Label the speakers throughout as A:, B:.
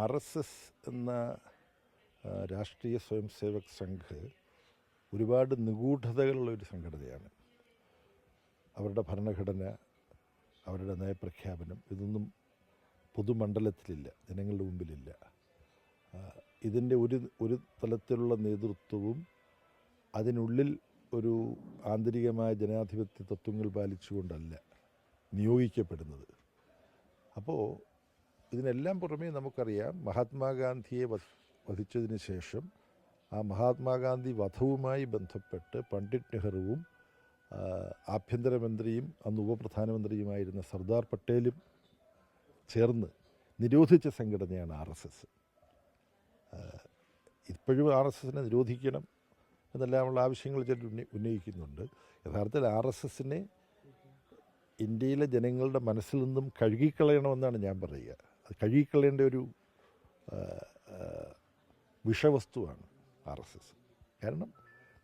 A: R S S എന്ന രാഷ്ട്രീയ സ്വയം സേവക് സംഘ് ഒരുപാട് നിഗൂഢതകളുള്ള ഒരു സംഘടനയാണ്. അവരുടെ ഭരണഘടന അവരുടെ നയപ്രഖ്യാപനം ഇതൊന്നും പൊതുമണ്ഡലത്തിലില്ല ജനങ്ങളുടെ മുമ്പിലില്ല. ഇതിന്റെ ഒരു ഒരു തലത്തിലുള്ള നേതൃത്വവും അതിനുള്ളിൽ ഒരു ആന്തരികമായ ജനാധിപത്യ തത്വങ്ങൾ പാലിച്ചുകൊണ്ടല്ല നിയോഗിക്കപ്പെടുന്നത്. അപ്പോൾ ഇതിനെല്ലാം പുറമേ നമുക്കറിയാം മഹാത്മാഗാന്ധിയെ വധ- വധിച്ചതിന് ശേഷം ആ മഹാത്മാഗാന്ധി വധവുമായി ബന്ധപ്പെട്ട് പണ്ഡിറ്റ് നെഹ്റുവും ആഭ്യന്തരമന്ത്രിയും അന്ന് ഉപപ്രധാനമന്ത്രിയുമായിരുന്ന സർദാർ പട്ടേലും ചേർന്ന് നിരോധിച്ച സംഘടനയാണ് ആർ എസ് എസ്. ഇപ്പോഴും ആർ എസ് എസിനെ നിരോധിക്കണം എന്നെല്ലാമുള്ള ആവശ്യങ്ങൾ ചിലർ ഉന്ന- ഉന്നയിക്കുന്നുണ്ട്. യഥാർത്ഥത്തിൽ ആർ എസ് എസിനെ ഇന്ത്യയിലെ ജനങ്ങളുടെ മനസ്സിൽ നിന്നും കഴുകിക്കളയണമെന്നാണ് ഞാൻ പറയുക. കഴുകിക്കളയേണ്ട ഒരു വിഷവസ്തുവാണ് ആർ എസ് എസ്. കാരണം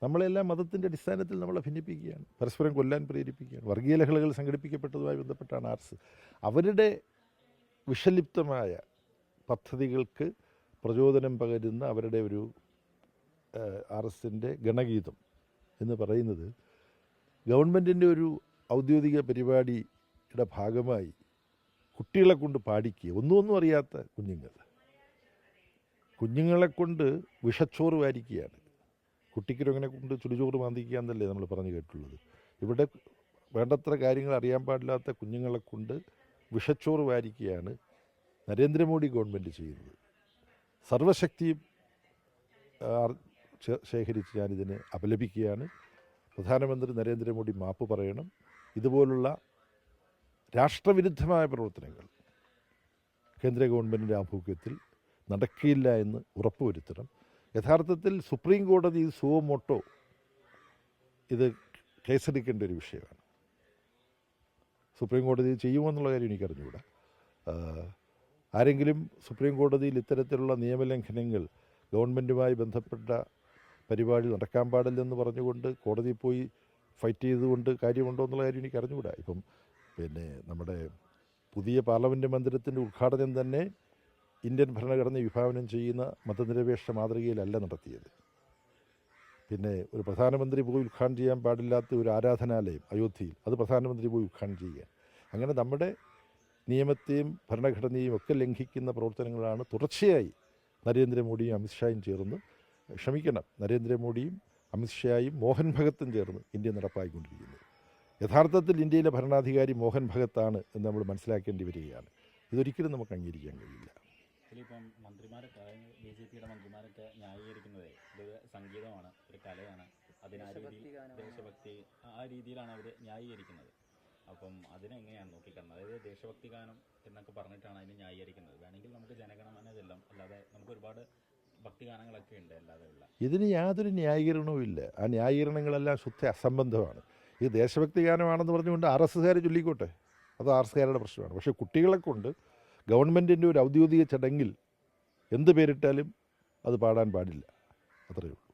A: നമ്മളെല്ലാം മതത്തിന്റെ അടിസ്ഥാനത്തിൽ നമ്മളെ ഭിന്നിപ്പിക്കുകയാണ്. പരസ്പരം കൊല്ലാൻ പ്രേരിപ്പിക്കുകയാണ്. വർഗീയ ലഹളകൾ സംഘടിപ്പിക്കപ്പെട്ടതുമായി ബന്ധപ്പെട്ടാണ് ആർ എസ് അവരുടെ വിഷലിപ്തമായ പദ്ധതികൾക്ക് പ്രചോദനം പകരുന്ന അവരുടെ ഒരു ആർ എസിന്റെ ഗണഗീതം എന്ന് പറയുന്നത് ഗവൺമെന്റിന്റെ ഒരു ഔദ്യോഗിക പരിപാടിയുടെ ഭാഗമായി കുട്ടികളെ കൊണ്ട് പാടിക്കുക ഒന്നും അറിയാത്ത കുഞ്ഞുങ്ങൾ. കുഞ്ഞുങ്ങളെ കൊണ്ട് വിഷച്ചോറ് വാരിക്കുകയാണ് കുട്ടിക്കൊരങ്ങനെ കൊണ്ട് ചുടിച്ചോറ് മാന്തിക്കുക എന്നല്ലേ നമ്മൾ പറഞ്ഞു കേട്ടുള്ളത് ഇവിടെ വേണ്ടത്ര കാര്യങ്ങൾ അറിയാൻ പാടില്ലാത്ത കുഞ്ഞുങ്ങളെ കൊണ്ട് വിഷച്ചോറ് വാരിക്കുകയാണ് നരേന്ദ്രമോദി ഗവൺമെന്റ് ചെയ്യുന്നത്. സർവശക്തിയും ശേഖരിച്ച് ഞാനിതിനെ അപലപിക്കുകയാണ്. പ്രധാനമന്ത്രി നരേന്ദ്രമോദി മാപ്പ് പറയണം. ഇതുപോലുള്ള രാഷ്ട്രവിരുദ്ധമായ പ്രവർത്തനങ്ങൾ. കേന്ദ്ര ഗവൺമെന്റിന്റെ ആഭിമുഖ്യത്തിൽ നടക്കില്ല എന്ന് ഉറപ്പുവരുത്തണം. യഥാർത്ഥത്തിൽ സുപ്രീം കോടതി സുവോ മോട്ടോ ഇത് കേസെടുക്കേണ്ട ഒരു വിഷയമാണ്. സുപ്രീം കോടതി ചെയ്യുമോ എന്നുള്ള കാര്യം എനിക്കറിഞ്ഞുകൂടാ. ആരെങ്കിലും സുപ്രീം കോടതിയിൽ ഇത്തരത്തിലുള്ള നിയമലംഘനങ്ങൾ ഗവൺമെന്റുമായി ബന്ധപ്പെട്ട പരിപാടി നടക്കാൻ പാടില്ലെന്ന് പറഞ്ഞുകൊണ്ട് കോടതിയിൽ പോയി ഫൈറ്റ് ചെയ്തുകൊണ്ട് കാര്യമുണ്ടോ എന്നുള്ള കാര്യം എനിക്ക് അറിഞ്ഞുകൂടാ ഇപ്പം പിന്നെ നമ്മുടെ പുതിയ പാർലമെന്റ് മന്ദിരത്തിന്റെ ഉദ്ഘാടനം തന്നെ ഇന്ത്യൻ ഭരണഘടന വിഭാവനം ചെയ്യുന്ന മതനിരപേക്ഷ മാതൃകയിലല്ല നടത്തിയത്. പിന്നെ ഒരു പ്രധാനമന്ത്രി പോയി ഉദ്ഘാടനം ചെയ്യാൻ പാടില്ലാത്ത ഒരു ആരാധനാലയം അയോധ്യയിൽ അത് പ്രധാനമന്ത്രി പോയി ഉദ്ഘാടനം ചെയ്യുക അങ്ങനെ നമ്മുടെ നിയമത്തെയും ഭരണഘടനയും ഒക്കെ ലംഘിക്കുന്ന പ്രവർത്തനങ്ങളാണ് തുടർച്ചയായി നരേന്ദ്രമോദിയും അമിത്ഷായും ചേർന്ന് ക്ഷമിക്കണം നരേന്ദ്രമോദിയും അമിത്ഷായും മോഹൻ ഭഗത്തും ചേർന്ന് ഇന്ത്യ നടപ്പാക്കിക്കൊണ്ടിരിക്കുന്നത് യഥാർത്ഥത്തിൽ ഇന്ത്യയിലെ ഭരണാധികാരി മോഹൻ ഭഗത്താണ് എന്ന് നമ്മൾ മനസ്സിലാക്കേണ്ടി വരികയാണ്. ഇതൊരിക്കലും നമുക്ക് അംഗീകരിക്കാൻ കഴിയില്ല.
B: ഇതിലിപ്പം മന്ത്രിമാരൊക്കെ ബി ജെ പിയുടെ മന്ത്രിമാരൊക്കെ ന്യായീകരിക്കുന്നത് ഇത് സംഗീതമാണ് ഒരു കലയാണ്. അതിന് ആ രീതിയിൽ ദേശഭക്തി ആ- ആ രീതിയിലാണ് അവർ ന്യായീകരിക്കുന്നത്. അപ്പം അതിനെങ്ങനെയാണ് നോക്കിക്കാണുന്നത്? അതായത് ദേശഭക്തി ഗാനം എന്നൊക്കെ പറഞ്ഞിട്ടാണ് അതിനെ ന്യായീകരിക്കുന്നത്. വേണമെങ്കിൽ നമുക്ക് ജനഗണമന ഇതെല്ലാം അല്ലാതെ നമുക്ക് ഒരുപാട് ഭക്തി ഗാനങ്ങളൊക്കെ ഉണ്ട് അല്ലാതെ ഉള്ള
A: ഇതിന് യാതൊരു ന്യായീകരണവും ഇല്ല ആ ന്യായീകരണങ്ങളെല്ലാം ശുദ്ധ അസംബന്ധമാണ്. ഇത് ദേശഭക്തി ഗാനമാണെന്ന് പറഞ്ഞുകൊണ്ട് ആർ എസ്കാർ ചൊല്ലിക്കോട്ടെ? അത് ആർ എസ്സുകാരുടെ പ്രശ്നമാണ്. പക്ഷേ കുട്ടികളെ കൊണ്ട് ഗവൺമെന്റിന്റെ ഒരു ഔദ്യോഗിക ചടങ്ങിൽ എന്ത് പേരിട്ടാലും അത് പാടാൻ പാടില്ല. അത്രയേ ഉള്ളൂ.